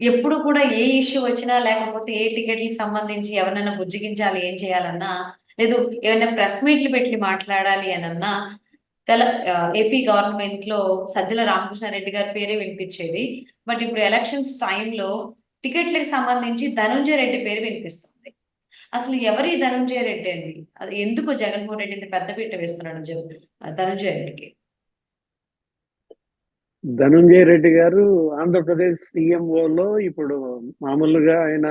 ఎప్పుడు కూడా ఏ ఇష్యూ వచ్చినా లేకపోతే ఏ టికెట్‌లకి సంబంధించి ఎవరైనా బుజ్జిగించాలి ఏం చేయాలన్నా, లేదు ఏమైనా ప్రెస్ మీట్‌లు పెట్టి మాట్లాడాలి అనన్నా, తెల ఏపీ గవర్నమెంట్లో సజ్జల రామకృష్ణారెడ్డి గారి పేరే వినిపించేది. బట్ ఇప్పుడు ఎలక్షన్స్ టైంలో టికెట్లకు సంబంధించి ధనుంజయ రెడ్డి పేరు వినిపిస్తుంది. అసలు ఎవరి ధనుంజయ రెడ్డి అండి? అది ఎందుకు జగన్మోహన్ రెడ్డి ఇంత పెద్ద పీట వేస్తున్నాడు ధనుంజయ రెడ్డికి? ధనుంజయ రెడ్డి గారు ఆంధ్రప్రదేశ్ సీఎంఓలో ఇప్పుడు మామూలుగా ఆయన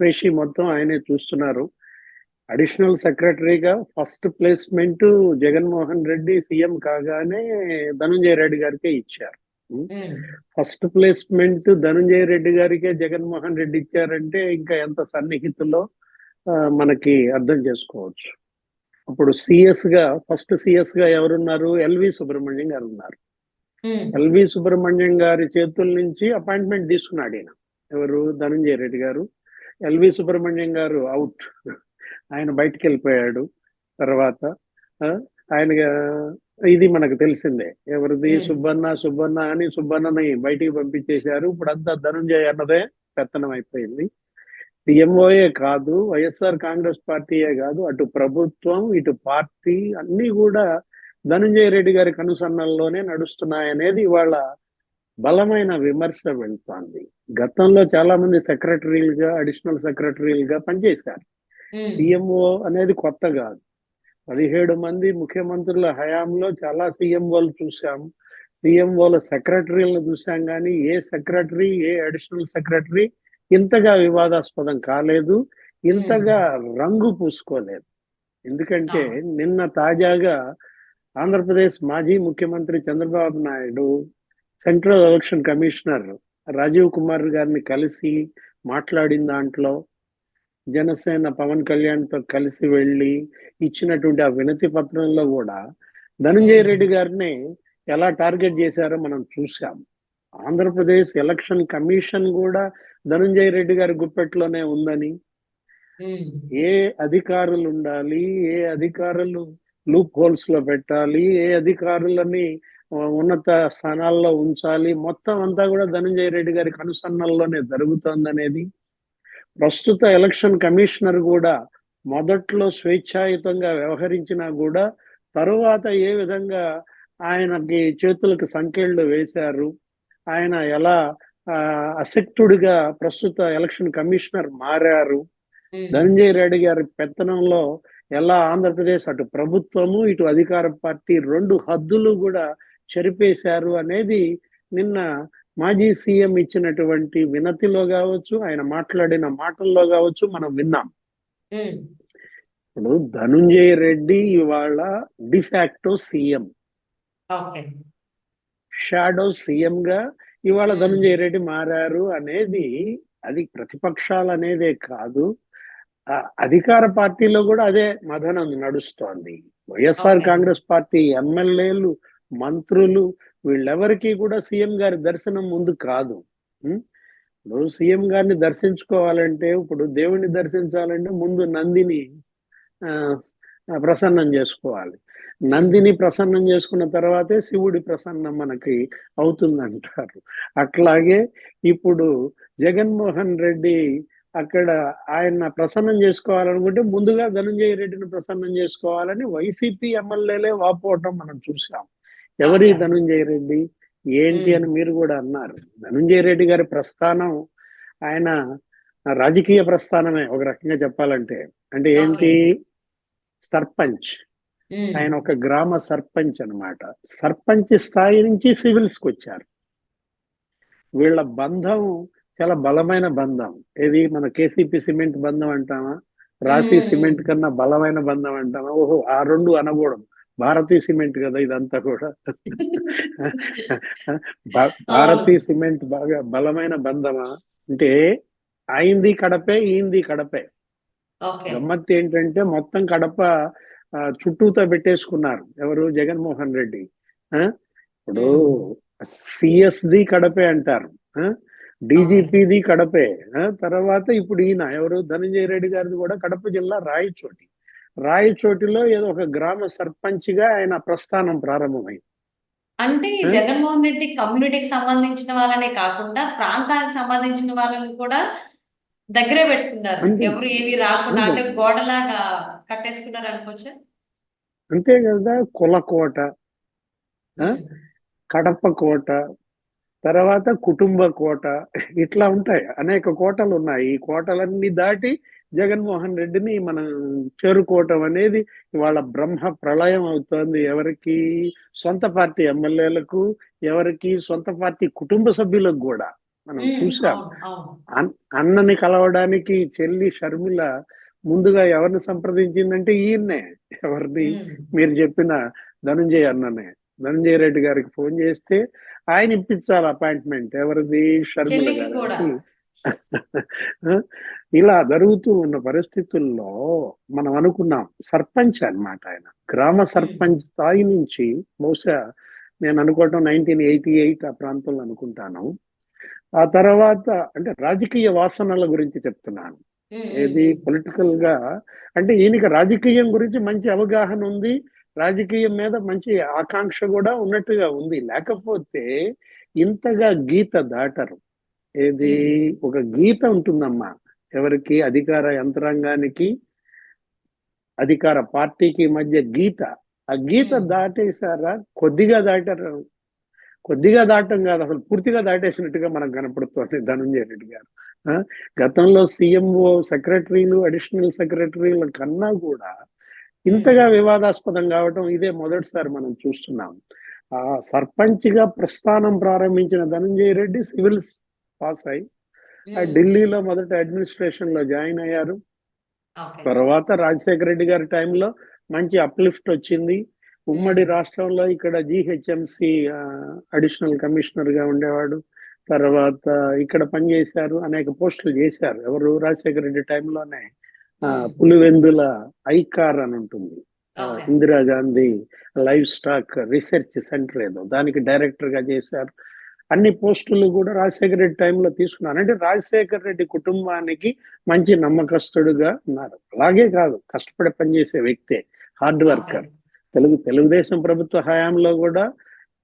పేషి మొత్తం ఆయనే చూస్తున్నారు. అడిషనల్ సెక్రటరీగా first placement Jaganmohan Reddy CM కాగానే ధనుంజయ రెడ్డి గారికే ఇచ్చారు. ఫస్ట్ ప్లేస్మెంట్ ధనుంజయ రెడ్డి గారికే జగన్మోహన్ రెడ్డి ఇచ్చారంటే ఇంకా ఎంత సన్నిహితులో ఆ, మనకి అర్థం చేసుకోవచ్చు. అప్పుడు సిఎస్గా ఫస్ట్ సిఎస్గా ఎవరున్నారు? ఎల్వి సుబ్రహ్మణ్యం గారు ఉన్నారు. ఎల్వి సుబ్రహ్మణ్యం గారి చేతుల నుంచి అపాయింట్మెంట్ తీసుకున్నాడు ఈయన. ఎవరు? ధనంజయ రెడ్డి గారు. ఎల్వి సుబ్రహ్మణ్యం గారు అవుట్. ఆయన బయటికి వెళ్ళిపోయాడు తర్వాత. ఆయన ఇది మనకు తెలిసిందే. ఎవరిది. సుబ్బన్న సుబ్బన్న అని సుబ్బన్నని బయటికి పంపించేశారు. ఇప్పుడు అంతా ధనుంజయ అన్నదే పెత్తనం అయిపోయింది. సీఎంఓయే కాదు వైఎస్ఆర్ కాంగ్రెస్ పార్టీయే కాదు అటు ప్రభుత్వం ఇటు పార్టీ అన్ని కూడా ధనంజయ రెడ్డి గారి కనుసన్నల్లోనే నడుస్తున్నాయనేది ఇవాళ బలమైన విమర్శ వెళ్తోంది. గతంలో చాలా మంది సెక్రటరీలుగా అడిషనల్ సెక్రటరీలుగా పనిచేశారు. సీఎంఓ అనేది కొత్త కాదు. పదిహేడు మంది ముఖ్యమంత్రుల హయాంలో చాలా సీఎంఓలు చూసాం సీఎంఓల సెక్రటరీలను చూసాం కానీ ఏ సెక్రటరీ ఏ అడిషనల్ సెక్రటరీ ఇంతగా వివాదాస్పదం కాలేదు ఇంతగా రంగు పూసుకోలేదు. ఎందుకంటే నిన్న తాజాగా ఆంధ్రప్రదేశ్ మాజీ ముఖ్యమంత్రి Chandrababu Naidu central election commissioner Rajiv Kumar గారిని కలిసి మాట్లాడిన దాంట్లో జనసేన పవన్ కళ్యాణ్తో కలిసి వెళ్ళి ఇచ్చినటువంటి ఆ వినతి పత్రంలో కూడా ధనంజయ రెడ్డి గారిని ఎలా టార్గెట్ చేశారో మనం చూసాం ఆంధ్రప్రదేశ్ ఎలక్షన్ కమిషన్ కూడా ధనంజయ రెడ్డి గారి గుప్పెట్లోనే ఉందని. ఏ అధికారులు ఉండాలి ఏ అధికారులు లూప్ హోల్స్లో పెట్టాలి ఏ అధికారులని ఉన్నత స్థానాల్లో ఉంచాలి మొత్తం అంతా కూడా ధనంజయ రెడ్డి గారి కనుసన్నల్లోనే జరుగుతోందనేది ప్రస్తుత ఎలక్షన్ కమిషనర్ కూడా మొదట్లో స్వేచ్ఛాయుతంగా వ్యవహరించినా కూడా తరువాత ఏ విధంగా ఆయనకి చేతులకు సంకెళ్ళు వేశారు ఆయన ఎలా అసక్తుడిగా ప్రస్తుత ఎలక్షన్ కమిషనర్ మారారు. ధనంజయ రెడ్డి గారి పెత్తనంలో ఎలా ఆంధ్రప్రదేశ్ అటు ప్రభుత్వము ఇటు అధికార పార్టీ రెండు హద్దులు కూడా చెరిపేశారు అనేది నిన్న మాజీ సీఎం ఇచ్చినటువంటి వినతిలో కావచ్చు ఆయన మాట్లాడిన మాటల్లో కావచ్చు మనం విన్నాం. ఇప్పుడు ధనుంజయ రెడ్డి ఇవాళ డిఫాక్టో సీఎం. షాడో సీఎం గా ఇవాళ. ధనంజయ రెడ్డి మారారు అనేది అది ప్రతిపక్షాలు అనేదే కాదు అధికార పార్టీలో కూడా అదే మదనం నడుస్తోంది వైఎస్ఆర్. కాంగ్రెస్ పార్టీ ఎమ్మెల్యేలు మంత్రులు వీళ్ళెవరికి కూడా సీఎం గారి దర్శనం ముందు కాదు? ఇప్పుడు సీఎం గారిని దర్శించుకోవాలంటే ఇప్పుడు దేవుణ్ణి దర్శించాలంటే ముందు నందిని ప్రసన్నం చేసుకోవాలి నందిని ప్రసన్నం చేసుకున్న తర్వాతే శివుడి ప్రసన్నం మనకి అవుతుందంటారు అట్లాగే ఇప్పుడు జగన్మోహన్ రెడ్డి అక్కడ ఆయన ప్రసన్నం చేసుకోవాలనుకుంటే ముందుగా ధనంజయ రెడ్డిని ప్రసన్నం చేసుకోవాలని వైసీపీ ఎమ్మెల్యేలే వాపోవటం మనం చూసాం ఎవరి. ధనంజయ రెడ్డి? ఏంటి. అని మీరు కూడా అన్నారు. ధనంజయ రెడ్డి గారి ప్రస్థానం ఆయన రాజకీయ ప్రస్థానమే ఒక రకంగా చెప్పాలంటే. అంటే ఏంటి? సర్పంచ్. ఆయన ఒక గ్రామ సర్పంచ్ అన్నమాట. సర్పంచ్ స్థాయి నుంచి సివిల్స్కి వచ్చారు. వీళ్ళ బంధం చాలా బలమైన బంధం. ఏది మన కేసీపీ సిమెంట్ బంధం అంటామా? రాశి. సిమెంట్ కన్నా బలమైన బంధం అంటామా? ఓహో ఆ రెండు అనకూడదు. భారతీయ సిమెంట్ కదా ఇదంతా కూడా. భారతీయ సిమెంట్ బాగా బలమైన బంధమా? అంటే అయింది కడపే ఈంది కడపే. గమ్మత్తు ఏంటంటే మొత్తం కడప చుట్టూతో పెట్టేసుకున్నారు. ఎవరు? జగన్మోహన్ రెడ్డి? ఇప్పుడు సిఎస్ ది కడపే అంటారు. డీజీపీది కడపే? తర్వాత ఇప్పుడు ఈయన ఎవరు ధనంజయ రెడ్డి గారిది కూడా కడప జిల్లా రాయచోటి రాయచోటిలో ఏదో ఒక గ్రామ సర్పంచ్గా ఆయన ప్రస్థానం ప్రారంభమైంది అంటే? జగన్మోహన్ రెడ్డి కమ్యూనిటీకి సంబంధించిన వాళ్ళనే కాకుండా ప్రాంతానికి సంబంధించిన వాళ్ళని కూడా దగ్గరే పెట్టుకున్నారు. ఎవరు ఏవి రాకుండా. అంటే గోడలాగా కట్టేసుకున్నారు అనుకోవచ్చు అంతే కదా కులకోట? కడప కోట తర్వాత కుటుంబ కోట ఇట్లా ఉంటాయి. అనేక కోటలు ఉన్నాయి. ఈ కోటలన్నీ దాటి జగన్మోహన్ రెడ్డిని మనం చేరుకోవటం అనేది ఇవాళ బ్రహ్మ ప్రళయం అవుతోంది. ఎవరికి? సొంత పార్టీ ఎమ్మెల్యేలకు ఎవరికి? సొంత పార్టీ కుటుంబ సభ్యులకు కూడా మనం చూసాం. అన్నని కలవడానికి చెల్లి షర్మిల ముందుగా ఎవరిని సంప్రదించిందంటే ఈయన్నే. ఎవరిని మీరు చెప్పిన ధనుంజయ అన్ననే. ధనుంజయ రెడ్డి గారికి ఫోన్ చేస్తే ఆయన ఇప్పించాలి అపాయింట్మెంట్. ఎవరిది? షర్మిల. గారికి ఇలా జరుగుతూ ఉన్న పరిస్థితుల్లో మనం అనుకున్నాం సర్పంచ్ అన్నమాట ఆయన. గ్రామ సర్పంచ్ స్థాయి నుంచి బహుశా నేను అనుకోవటం నైన్టీన్ ఎయిటీ ఎయిట్ ఆ ప్రాంతంలో అనుకుంటాను. ఆ తర్వాత అంటే రాజకీయ వాసనల గురించి చెప్తున్నాను. ఏది పొలిటికల్గా అంటే ఈయనకి రాజకీయం గురించి మంచి అవగాహన ఉంది. రాజకీయం మీద మంచి ఆకాంక్ష కూడా ఉన్నట్టుగా ఉంది. లేకపోతే ఇంతగా గీత దాటరు. ఏది? ఒక గీత ఉంటుందమ్మా. ఎవరికి? అధికార యంత్రాంగానికి అధికార పార్టీకి మధ్య గీత. ఆ గీత. దాటేశారా? కొద్దిగా దాటారు. కొద్దిగా దాటం కాదు. అసలు పూర్తిగా దాటేసినట్టుగా మనకు కనపడుతోంది ధనంజయ రెడ్డి గారు? గతంలో సీఎంఓ సెక్రటరీలు అడిషనల్ సెక్రటరీల కన్నా కూడా ఇంతగా వివాదాస్పదం కావటం ఇదే మొదటిసారి మనం చూస్తున్నాం. ఆ సర్పంచ్గా ప్రస్థానం ప్రారంభించిన ధనంజయ రెడ్డి సివిల్స్ పాస్ అయి ఢిల్లీలో మొదట అడ్మినిస్ట్రేషన్లో జాయిన్ అయ్యారు. తర్వాత రాజశేఖర రెడ్డి గారి టైంలో మంచి అప్లిఫ్ట్ వచ్చింది. ఉమ్మడి రాష్ట్రంలో ఇక్కడ జిహెచ్ఎంసి అడిషనల్ కమిషనర్గా ఉండేవాడు. తర్వాత ఇక్కడ పనిచేశారు అనేక పోస్టులు చేశారు. ఎవరు? రాజశేఖర రెడ్డి టైంలోనే. పులివెందుల ఐకార్ అని ఉంటుంది. Indira Gandhi live stock research centre ఏదో. దానికి డైరెక్టర్గా చేశారు. అన్ని పోస్టులు కూడా రాజశేఖర రెడ్డి టైంలో తీసుకున్నారు. అంటే రాజశేఖర రెడ్డి కుటుంబానికి మంచి నమ్మకస్తుడుగా ఉన్నారు. అలాగే కాదు కష్టపడి పనిచేసే వ్యక్తే హార్డ్ వర్కర్. తెలుగు తెలుగుదేశం ప్రభుత్వ హయాంలో కూడా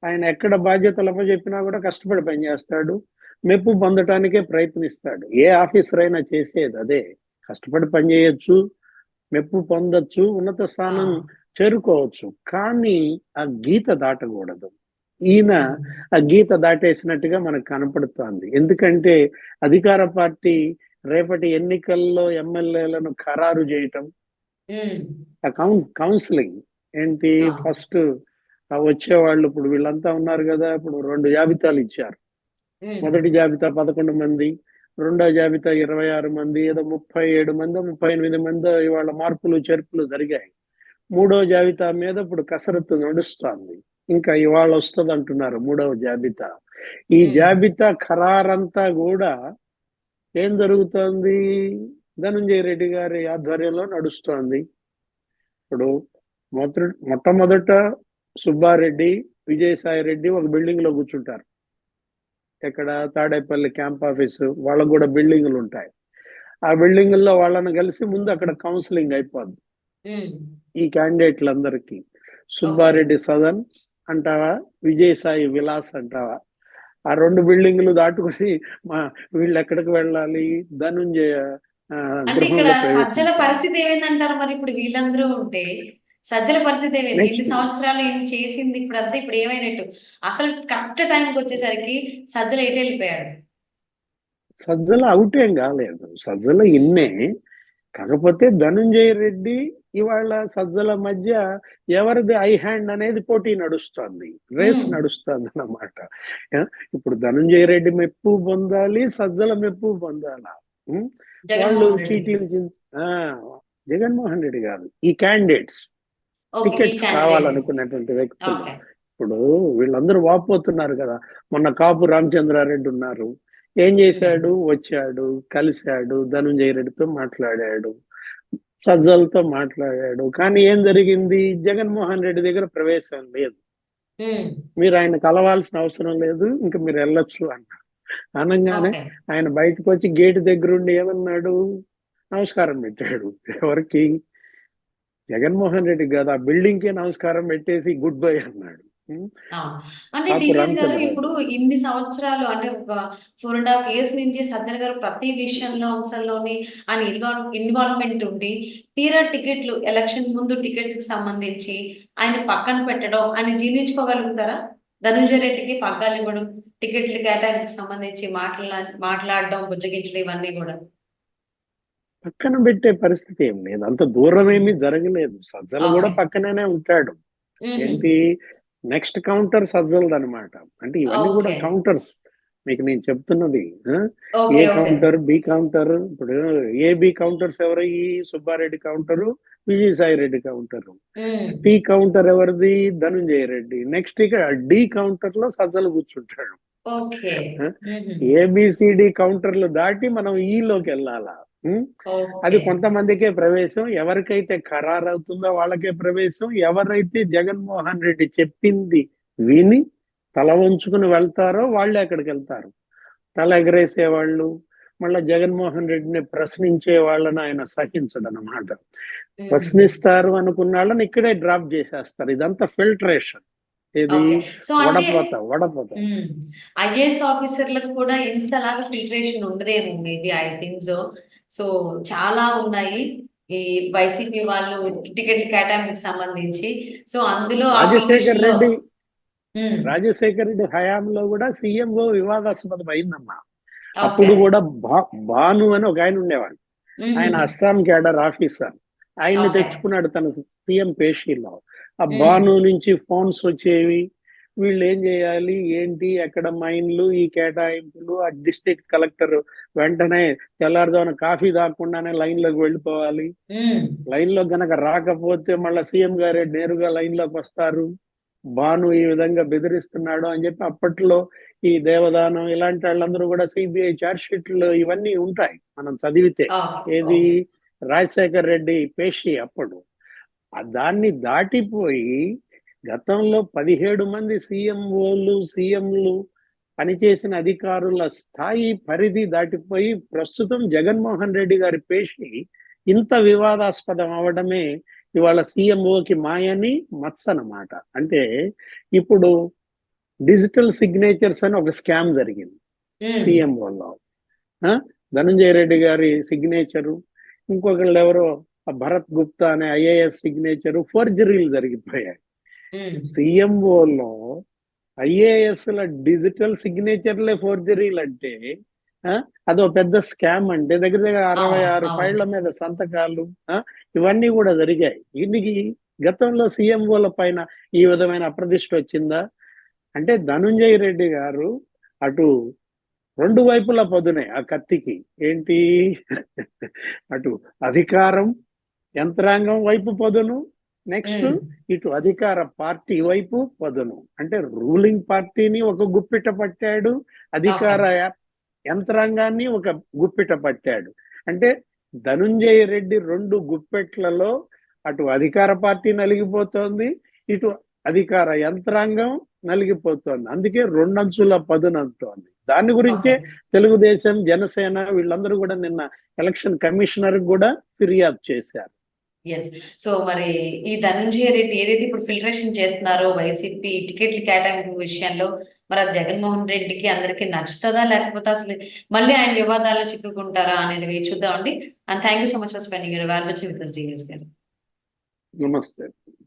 ఆయన ఎక్కడ బాధ్యతలు అప్పచెప్పినా కూడా కష్టపడి పనిచేస్తాడు. మెప్పు పొందటానికే ప్రయత్నిస్తాడు. ఏ ఆఫీసర్ అయినా చేసేది అదే. కష్టపడి పనిచేయొచ్చు మెప్పు పొందొచ్చు ఉన్నత స్థానం చేరుకోవచ్చు. కానీ ఆ గీత దాటకూడదు. ఈయన ఆ గీత దాటేసినట్టుగా మనకు కనపడుతోంది. ఎందుకంటే అధికార పార్టీ రేపటి ఎన్నికల్లో ఎమ్మెల్యేలను ఖరారు చేయటం ఉమ్, ఆ కౌన్ కౌన్సిలింగ్ ఏంటి. ఫస్ట్ వచ్చేవాళ్ళు ఇప్పుడు వీళ్ళంతా ఉన్నారు కదా ఇప్పుడు రెండు జాబితాలు ఇచ్చారు. మొదటి జాబితా పదకొండు మంది రెండో జాబితా ఇరవై ఆరు మంది ఏదో ముప్పై ఏడు మంది ముప్పై ఎనిమిది మంది ఇవాళ మార్పులు చేర్పులు జరిగాయి. మూడో జాబితా మీద ఇప్పుడు కసరత్తు నడుస్తోంది. ఇంకా ఇవాళ వస్తుంది అంటున్నారు మూడవ జాబితా. ఈ. జాబితా ఖరారంతా కూడా ఏం జరుగుతోంది? ధనంజయ రెడ్డి గారి ఆధ్వర్యంలో నడుస్తోంది. ఇప్పుడు మొదట మొట్టమొదట సుబ్బారెడ్డి విజయసాయి రెడ్డి ఒక బిల్డింగ్లో కూర్చుంటారు. ఎక్కడ తాడేపల్లి క్యాంప్ ఆఫీస్ వాళ్ళకు కూడా బిల్డింగులు ఉంటాయి. ఆ బిల్డింగుల్లో వాళ్ళని కలిసి ముందు అక్కడ కౌన్సిలింగ్ అయిపోద్ది. ఈ క్యాండిడేట్లందరికీ. సుబ్బారెడ్డి సదన్ అంటావా విజయసాయి విలాస్ అంటావా? ఆ రెండు బిల్డింగులు దాటుకొని మా వీళ్ళు ఎక్కడికి వెళ్ళాలి? ధనుంజయ ఇక్కడ. పరిస్థితి ఏమైందంటారు మరి ఇప్పుడు వీళ్ళందరూ ఉంటే? సజ్జల పరిస్థితి. ఇన్ని సంవత్సరాలు ఏం చేసింది ఇప్పుడు అంతా ఇప్పుడు ఏమైనట్టు? అసలు కరెక్ట్ టైంకి వచ్చేసరికి సజ్జల ఎటు వెళ్ళిపోయాడు? సజ్జల అవుట్ ఏం కాలేదు. సజ్జల ఇన్నే. కాకపోతే ధనుంజయ రెడ్డి ఇవాళ సజ్జల మధ్య ఎవరిది ఐ హ్యాండ్ అనేది పోటీ నడుస్తోంది. రేస్. నడుస్తోంది అన్నమాట. ఇప్పుడు ధనుంజయ రెడ్డి మెప్పు పొందాలి సజ్జల మెప్పు పొందాలా? వాళ్ళు చీటీలు జగన్మోహన్ రెడ్డి కాదు. ఈ క్యాండిడేట్స్ టికెట్స్. కావాలనుకున్నటువంటి వ్యక్తులు. ఇప్పుడు వీళ్ళందరూ వాపోతున్నారు కదా. మొన్న కాపు రామచంద్రారెడ్డి ఉన్నారు. ఏం చేశాడు? వచ్చాడు కలిశాడు ధనుంజయ రెడ్డితో మాట్లాడాడు సజ్జలతో మాట్లాడాడు. కానీ ఏం జరిగింది? జగన్మోహన్ రెడ్డి దగ్గర ప్రవేశం లేదు. మీరు ఆయన కలవాల్సిన అవసరం లేదు. ఇంకా మీరు వెళ్ళొచ్చు అన్నారు అనగానే ఆయన బయటకు వచ్చి గేట్ దగ్గరుండి ఏమన్నాడు? నమస్కారం పెట్టాడు. ఎవరికి? జగన్మోహన్ రెడ్డి కాదు ఆ బిల్డింగ్ కే నమస్కారం పెట్టేసి గుడ్ బై అన్నాడు. అంటే గారు ఇప్పుడు ఇన్ని సంవత్సరాలు అంటే ఒక ఫోర్ అండ్ హాఫ్ ఇయర్స్ నుంచి సజ్జన గారు ప్రతి విషయంలో అంశంలోని ఆయన ఇన్వాల్వ్ ఇన్వాల్వ్మెంట్ ఉండి తీరా టికెట్లు ఎలక్షన్ ముందు టికెట్స్కి సంబంధించి ఆయన పక్కన పెట్టడం ఆయన జీర్ణించుకోగలుగుతారా? ధనుంజయ రెడ్డికి పగ్గాలు ఇవ్వడం టికెట్ల కేటాయింపుకి సంబంధించి మాట్లా మాట్లాడడం బుజ్జగించడం ఇవన్నీ కూడా. పక్కన పెట్టే పరిస్థితి ఏం లేదు. అంత దూరం ఏమీ జరగలేదు. సజ్జల కూడా ఓకే. పక్కననే ఉంటాడు. ఏంటి? నెక్స్ట్ కౌంటర్ సజ్జలది అనమాట అంటే ఇవన్నీ కూడా. కౌంటర్స్. మీకు నేను చెప్తున్నది ఏ కౌంటర్ బి కౌంటర్ ఇప్పుడు A B counters ఎవరయ్యి Subba Reddy counter Vijayasai Reddy counter. C counter ఎవరిది? ధనుంజయ రెడ్డి నెక్స్ట్ ఇక్కడ డి కౌంటర్లో సజ్జలు కూర్చుంటాడు. ఏబిసిడి కౌంటర్లు దాటి మనం ఈ లోకి వెళ్ళాలా? అది కొంతమందికే ప్రవేశం ఎవరికైతే ఖరారు అవుతుందో వాళ్ళకే ప్రవేశం ఎవరైతే జగన్మోహన్ రెడ్డి చెప్పింది విని తల వంచుకుని వెళ్తారో వాళ్ళే అక్కడికి వెళ్తారు. తల ఎగరేసే వాళ్ళు మళ్ళా జగన్మోహన్ రెడ్డిని ప్రశ్నించే వాళ్ళని ఆయన సహించడు అనమాట. ప్రశ్నిస్తారు అనుకున్న వాళ్ళని ఇక్కడే డ్రాప్ చేసేస్తారు. ఇదంతా ఫిల్టరేషన్. వడపోత వడపోత. ఐఏఎస్ ఆఫీసర్లకు కూడా ఇంతలాగా ఫిల్టరేషన్ ఉండదేమో maybe I think so. So చాలా ఉన్నాయి. ఈ వైసీపీ వాళ్ళు టికెట్ కేటాయింపుకి సంబంధించి. సో అందులో రాజశేఖర్ రెడ్డి రాజశేఖర్ రెడ్డి హయాంలో కూడా సీఎంఓ వివాదాస్పదం అయిందమ్మా. అప్పుడు కూడా భాను అని ఒక ఆయన ఉండేవాడు. ఆయన అస్సాం క్యాడర్ ఆఫీసర్. ఆయన్ని. తెచ్చుకున్నాడు తన సీఎం పేషీలో. ఆ. భాను నుంచి ఫోన్స్ వచ్చేవి. వీళ్ళు ఏం చేయాలి? ఏంటి? ఎక్కడ మైన్లు? ఈ కేటాయింపులు? ఆ డిస్ట్రిక్ట్ కలెక్టర్ వెంటనే తెల్లారుజామున కాఫీ తాగకుండానే లైన్లోకి వెళ్ళిపోవాలి. లైన్లో గనక రాకపోతే మళ్ళీ సీఎం గారే నేరుగా లైన్లోకి వస్తారు. భాను ఈ విధంగా బెదిరిస్తున్నాడు అని చెప్పి అప్పట్లో ఈ దేవదానం ఇలాంటి వాళ్ళందరూ కూడా సిబిఐ చార్జ్ షీట్లు ఇవన్నీ ఉంటాయి. మనం చదివితే. ఏది. రాజశేఖర్ రెడ్డి పేషి అప్పుడు. దాన్ని దాటిపోయి గతంలో పదిహేడు మంది సీఎంఓలు సీఎంలు పనిచేసిన అధికారుల స్థాయి పరిధి దాటిపోయి ప్రస్తుతం జగన్మోహన్ రెడ్డి గారి పేషి ఇంత వివాదాస్పదం అవడమే ఇవాళ సీఎంఓకి మాయని మత్స అన్నమాట అంటే ఇప్పుడు డిజిటల్ సిగ్నేచర్స్ అని ఒక స్కామ్ జరిగింది సీఎంఓలో ధనంజయ రెడ్డి గారి సిగ్నేచరు. ఇంకొకళ్ళు ఎవరో ఆ భరత్ గుప్తా అనే ఐఏఎస్ సిగ్నేచరు ఫోర్జరీలు జరిగిపోయాయి. సీఎంఓలో ఐఏఎస్ ల డిజిటల్ సిగ్నేచర్లే ఫోర్జరీలు అంటే అదో పెద్ద స్కామ్ అంటే దగ్గర దగ్గర అరవై ఆరు. ఫైళ్ళ మీద సంతకాలు ఇవన్నీ కూడా జరిగాయి. దీనికి గతంలో సీఎంఓల పైన ఈ విధమైన అప్రదిష్ట వచ్చిందా? అంటే ధనుంజయ రెడ్డి గారు అటు రెండు వైపులా పదునే ఆ కత్తికి. ఏంటి? అటు అధికారం యంత్రాంగం వైపు పదును. నెక్స్ట్ ఇటు అధికార పార్టీ వైపు పదును. అంటే రూలింగ్ పార్టీని ఒక గుప్పిట పట్టాడు అధికార యంత్రాంగాన్ని ఒక గుప్పిట పట్టాడు. అంటే ధనుంజయ రెడ్డి రెండు గుప్పెట్లలో అటు అధికార పార్టీ నలిగిపోతోంది ఇటు అధికార యంత్రాంగం నలిగిపోతోంది. అందుకే రెండంచుల పదునంటోంది దాని గురించే. తెలుగుదేశం జనసేన వీళ్ళందరూ కూడా నిన్న ఎలక్షన్ కమిషనర్ కూడా ఫిర్యాదు చేశారు. ఎస్ సో మరి ఈ ధనంజయ రెడ్డి ఏదైతే ఇప్పుడు ఫిల్టరేషన్ చేస్తున్నారో వైసీపీ టికెట్ల కేటాయింపు విషయంలో మరి అది జగన్మోహన్ రెడ్డికి అందరికీ నచ్చుతుందా లేకపోతే అసలు మళ్ళీ ఆయన వివాదాల్లో చిక్కుకుంటారా అనేది వేచి చూద్దామండి. And thank you so much for spending your valuable with DS గారు. నమస్తే